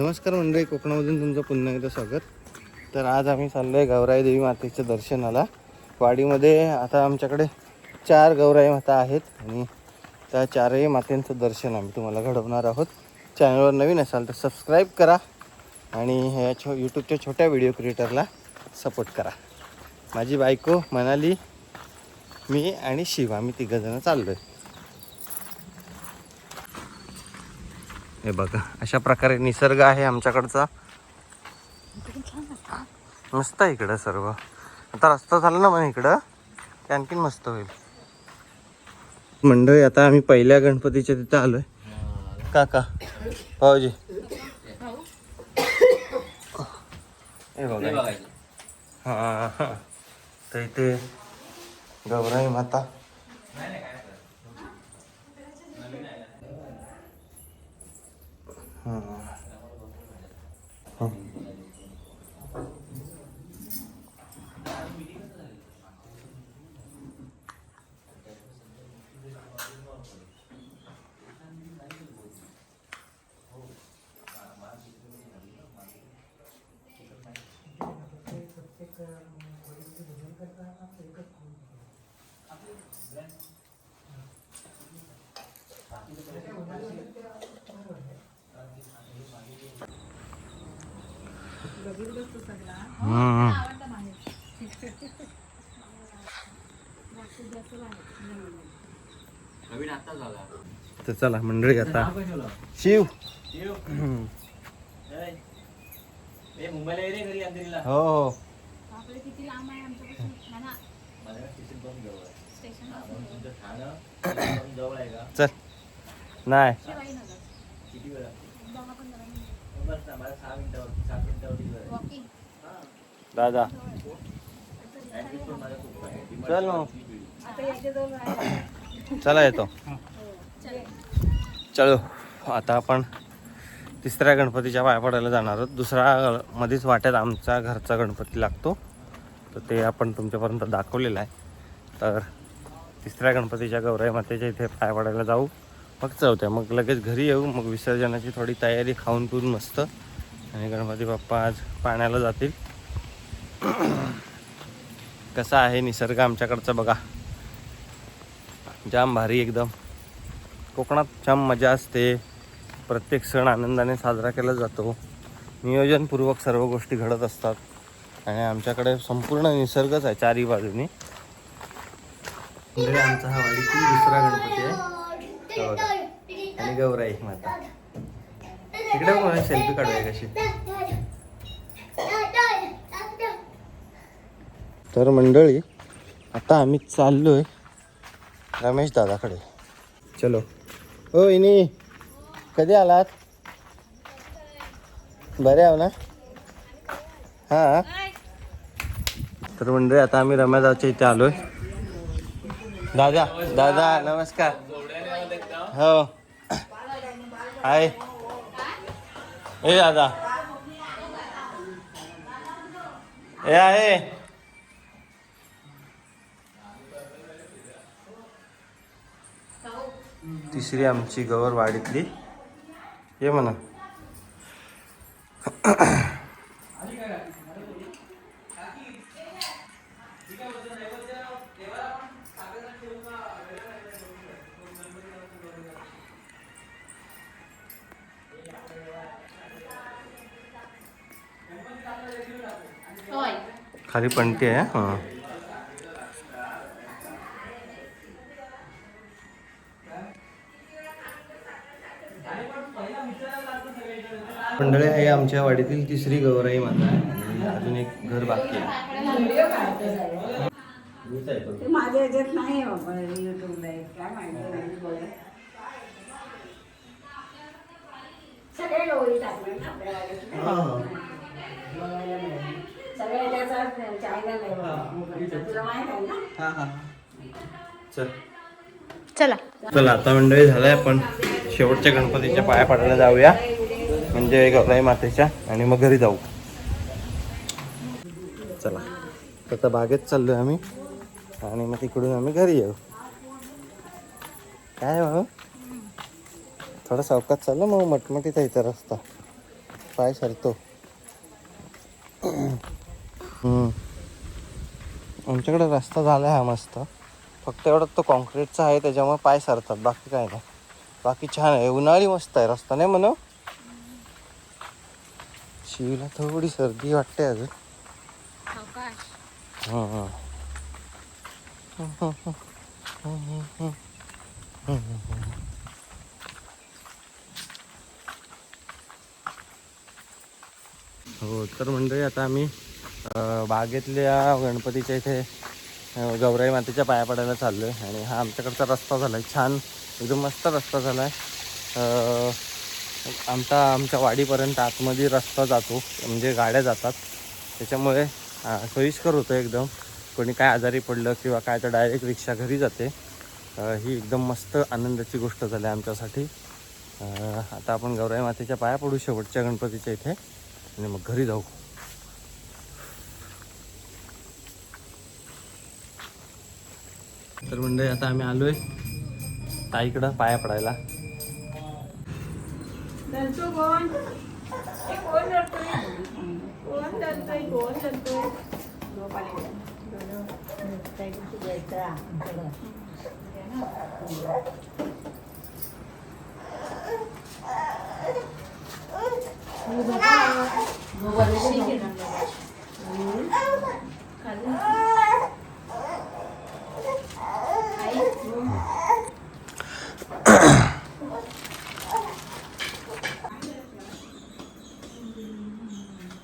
नमस्कार मंडळी कोकणामधून तुमचं पुन्हा एकदा स्वागत. तर आज आम्ही चाललो आहे गौराई देवी मातेच्या दर्शनाला. वाडीमध्ये आता आमच्याकडे चार गौराई माता आहेत आणि त्या चारही मातेंचं दर्शन आम्ही तुम्हाला घडवणार आहोत. चॅनलवर नवीन असाल तर सबस्क्राईब करा आणि ह्या छो यूट्यूबच्या छोट्या व्हिडिओ क्रिएटरला सपोर्ट करा. माझी बायको मनाली मी आणि शिव आम्ही तिघंजणं चाललो आहे हे बघा अशा प्रकारे निसर्ग आहे आमच्याकडचा. मस्त आहे इकडं सर्व. आता रस्ता झाला ना मग इकडं ते आणखीन मस्त होईल. मंडळी आता आम्ही पहिल्या गणपतीच्या तिथे आलोय. काका भाऊजी. हे बघा हा हा तर इथे गौराई माता. हा. तर चला मंडळी आता. शिव. हो हो. बापरे किती लांब आहे आमच्यापासून म्हणा. माझ्या स्टेशन पण जवळ आहे. स्टेशन म्हणून तुमचं ठाणं पण जवळ आहे का? चल. नाही. दादा. चल मग चला येतो. चलो. आता आपण तिसऱ्या गणपतीच्या पाया पडायला जाणार आहोत. दुसरा मध्येच वाट्यात आमचा घरचा गणपती लागतो. तर ते आपण तुमच्यापर्यंत दाखवलेलं आहे. तर तिसऱ्या गणपतीच्या गौराई मातेच्या इथे पाया पडायला जाऊ. मग चौथ्या मग लगेच घरी येऊ. मग विसर्जनाची थोडी तयारी खाऊन पिऊन मस्त. आणि गणपती बाप्पा आज पाण्याला जातील. कसा आहे निसर्ग आमच्याकडचा बघा. जाम भारी एकदम. कोकणात जाम मजा असते. प्रत्येक सण आनंदाने साजरा केला जातो. नियोजनपूर्वक सर्व गोष्टी घडत असतात. आणि आमच्याकडे संपूर्ण निसर्गच आहे चारही बाजूनी. म्हणजे आमचा हा वाडीतील दुसरा गणपती आहे. आणि गौराई माता तिकडे बघा सेल्फी काढूया कशी तर मंडळी आता आम्ही चाललोय रमेश दादाकडे. चलो. हो इनी कधी आलात? बरे आहो ना? हां. तर मंडळी आता आम्ही रमेशदाच्या इथे आलोय. दादा दादा नमस्कार. हो. हाय ए दादा. ए आहे. तिसरी आमची गवर वाडीतली. ये म्हणा. होय. खाली पणती आहे हां. मंडळी आहे आमच्या वाडीतील तिसरी गौराई माता आहे. अजून एक घर बाकी आहे. ते माझ्या ह्याच्यात नाही आहे बाबा युट्यूबला आहे. काय माहिती नाही बोला. सगळे हा, हा. सगळ्या आहे. तुला माहीत आहे ना? चल. चला. चला आता मंडळी झालंय आपण शेवटच्या गणपतीच्या पाया पडायला जाऊया. म्हणजे गौराई मातेच्या आणि मग घरी जाऊ. चला. तर आता बागेत चाललोय आम्ही आणि मग तिकडून आम्ही घरी येऊ. काय भाऊ थोडं सावकात चाललं मग मटमटीत आहे इथं रस्ता. पाय सरतो. आमच्याकडे रस्ता झाला आहे हा मस्त. फक्त एवढा तो कॉन्क्रीटचा आहे त्याच्यामुळे पाय सरतात. बाकी काय नाही. बाकी छान आहे. उन्हाळी मस्त आहे रस्ता नाही म्हणू? शिवला थोडी सर्दी वाटते अजून. हं, तर मंडळी आता आम्ही बागेतल्या गणपतीच्या इथे गौराई मातेच्या पाया पडायला चाललो आहे आणि हा आमच्याकडचा रस्ता झाला आहे छान एकदम मस्त रस्ता झाला आहे आमचा आमच्या वाडीपर्यंत आतमध्ये रस्ता जातो म्हणजे गाड्या जातात. त्याच्यामुळे सोयीस्कर होतं एकदम. कोणी काय आजारी पडलं किंवा काय तर डायरेक्ट रिक्षा घरी जाते. ही एकदम मस्त आनंदाची गोष्ट झाली आमच्यासाठी. आता आपण गौराई मातेच्या पाया पडू शेवटच्या गणपतीच्या इथे. आणि मग घरी जाऊ. तर मंडळी आता आम्ही आलोय. ताईकडं पाया पडायला धरतो कोण हे कोण धरतोय कोण धरतोय कोण धरतोय झोप आली का?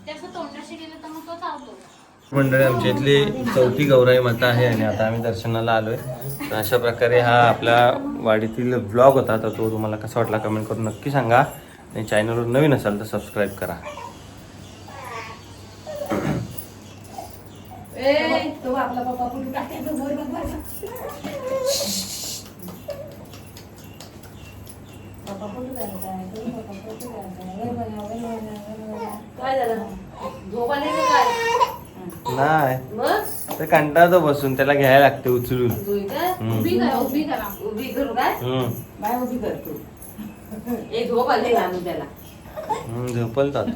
त्याचं तोंडाशी गेलं तर मग तो चावतो मंडळी आमच्या इथली चौथी गौराई माता आहे आणि आता आम्ही दर्शनाला आलोय. तर अशा प्रकारे हा आपल्या वाडीतील ब्लॉग होता तर तो तुम्हाला कसा वाटला कमेंट करून नक्की सांगा. आणि चॅनलवर नवीन असाल तर सबस्क्राईब करा. काय झालं? नाही मग ते कंटाळतो बसून त्याला घ्यायला लागते उचलून? हम्म. उभी करा उभी करा उभी करू काय हम्म. बाय उभी कर तू ए झोप आली घालून त्याला हम्म, झोपल तो आता